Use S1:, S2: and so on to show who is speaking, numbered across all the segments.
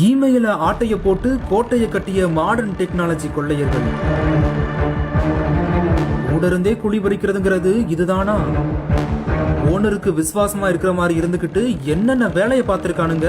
S1: இமெயில ஆட்டைய போட்டு கோட்டையை கட்டிய மாடர்ன் டெக்னாலஜி கொள்ளையர்கள். கூட குழி பறிக்கிறதுங்கிறது இதுதானா? ஓனருக்கு விசுவாசமா இருக்கிற மாதிரி இருந்துகிட்டு என்னென்ன வேலையை பார்த்திருக்கானுங்க?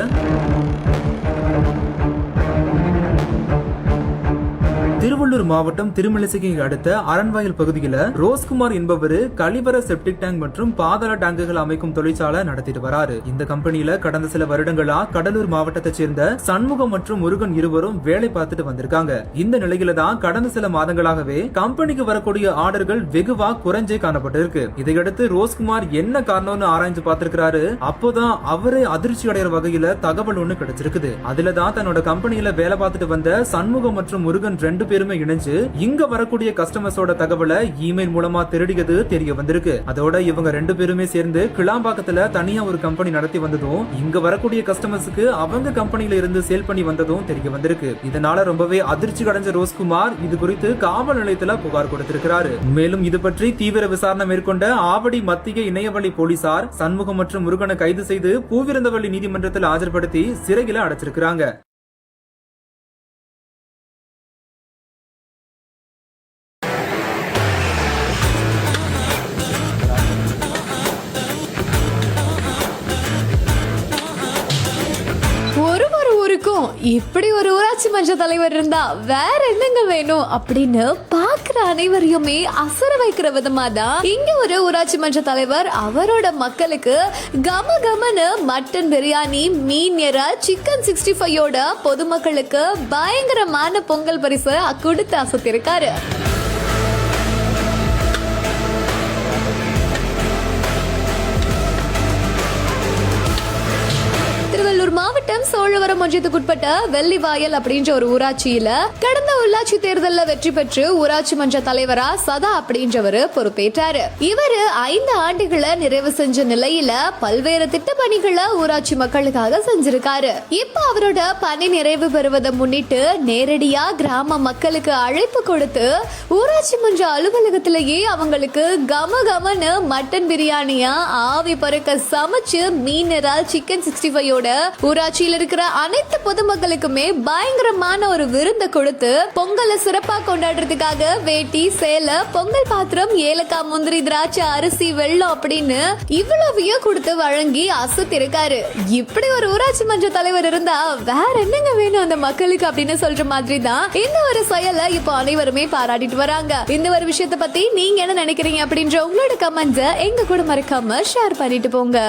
S1: திருவள்ளூர் மாவட்டம் திருமலிசைக்கு அடுத்த அரண்வாயில் பகுதியில் ரோஸ்குமார் என்பவர் கழிவற செப்டிக் டேங்க் மற்றும் பாதாள டேங்குகள் அமைக்கும் தொழிற்சாலை நடத்திட்டு வராரு. இந்த கம்பெனியில கடந்த சில வருடங்களா கடலூர் மாவட்டத்தை சேர்ந்த சண்முகம் மற்றும் முருகன் இருவரும் வேலை பார்த்துட்டு வந்திருக்காங்க. இந்த நிலையில தான் கடந்த சில மாதங்களாகவே கம்பெனிக்கு வரக்கூடிய ஆர்டர்கள் வெகுவா குறைஞ்சே காணப்பட்டிருக்கு. இதையடுத்து ரோஸ்குமார் என்ன காரணம்னு ஆராய்ஞ்சு பார்த்திருக்கிறாரு? அப்போதான் அவரே அதிர்ச்சி அடைகிற வகையில தகவல் ஒண்ணு கிடைச்சிருக்குது. அதுல தான் தன்னோட கம்பெனியில வேலை பார்த்துட்டு வந்த சண்முகம் மற்றும் முருகன் ரெண்டு பேருமே இணைஞ்சு இங்க வரக்கூடிய கஸ்டமர்ஸோட தகவலை இமெயில் மூலமா திருடியது தெரிய வந்திருக்கு. அதோட இவங்க ரெண்டு பேருமே சேர்ந்து கிளாம்பாக்கத்துல தனியா ஒரு கம்பெனி நடத்தி வந்ததும் இங்க வரக்கூடிய கஸ்டமர்ஸுக்கு அவங்க கம்பெனில இருந்து சேல் பண்ணி வந்ததும் தெரிய வந்திருக்கு. இதனால ரொம்பவே அதிர்ச்சி அடைஞ்ச ரோஸ்குமார் இது குறித்து காவல் நிலையத்துல புகார் கொடுத்திருக்கிறாரு. மேலும் இது பற்றி தீவிர விசாரணை மேற்கொண்ட ஆவடி மத்திய இணையவழி போலீசார் சண்முகம் மற்றும் முருகனை கைது செய்து பூவிருந்தவள்ளி நீதிமன்றத்தில் ஆஜர்படுத்தி சிறையில் அடைச்சிருக்கிறாங்க.
S2: இருக்கும். இப்படி ஒரு ஊராட்சி மன்ற தலைவர் இருந்தா வேற என்னங்க வேணும் அப்படின்னு பாக்குற அனைவரையுமே அசர வைக்கிற விதமா தான் இங்க ஒரு ஊராட்சி மன்ற தலைவர் அவரோட மக்களுக்கு கம கமனு மட்டன் பிரியாணி மீன் எறா சிக்கன் சிக்ஸ்டி ஃபைவோட பொதுமக்களுக்கு பயங்கரமான பொங்கல் பரிசு கொடுத்து அசத்திருக்காரு. சோழவரம் ஒன்றியத்துக்குட்பட்ட வெள்ளிவாயல் அப்படின்ற ஒரு ஊராட்சியில கடந்த உள்ளாட்சி தேர்தலில் வெற்றி பெற்று ஊராட்சி மன்ற தலைவரா சதா அப்படின்றவரு பொறுப்பேற்றாரு. இவரு ஐந்து ஆண்டுகளை நிறைவு செஞ்ச நிலையில பல்வேறு திட்ட பணிகளை ஊராட்சி மக்களுக்காக செஞ்சிருக்காரு. இப்ப அவரோட பணி நிறைவு பெறுவதை முன்னிட்டு நேரடியா கிராம மக்களுக்கு அழைப்பு கொடுத்து ஊராட்சி மன்ற அலுவலகத்திலேயே அவங்களுக்கு கம கமனு மட்டன் பிரியாணியா ஆவி பறக்க சமைச்சு மீன் சிக்கன் சிக்ஸ்டி ஃபைவோட ஊராட்சியில் இருக்கிற அனைத்து பொதுமக்களுக்குமே பயங்கரமான ஒரு விருந்தை கொடுத்து பொங்கலை சிறப்பா கொண்டாடுறதுக்காக வேட்டி சேலை பொங்கல் பாத்திரம் ஏலக்காய் முந்திரி திராட்சை அரிசி வெள்ளம் அப்படின்னு இவ்வளவையும் கொடுத்து வழங்கி அசத்திருக்காரு. இப்படி ஒரு ஊராட்சி மன்ற தலைவர் இருந்தா வேற என்னங்க வேணும் அந்த மக்களுக்கு அப்படின்னு சொல்ற மாதிரி தான் இந்த ஒரு செயலை இப்போ அனைவருமே பாராட்டிட்டு வராங்க. இந்த ஒரு விஷயத்தை பத்தி நீங்க என்ன நினைக்கிறீங்க அப்படின்ற உங்களோட கமெண்ட்ஸை எங்க கூட மறக்காம ஷேர் பண்ணிட்டு போங்க.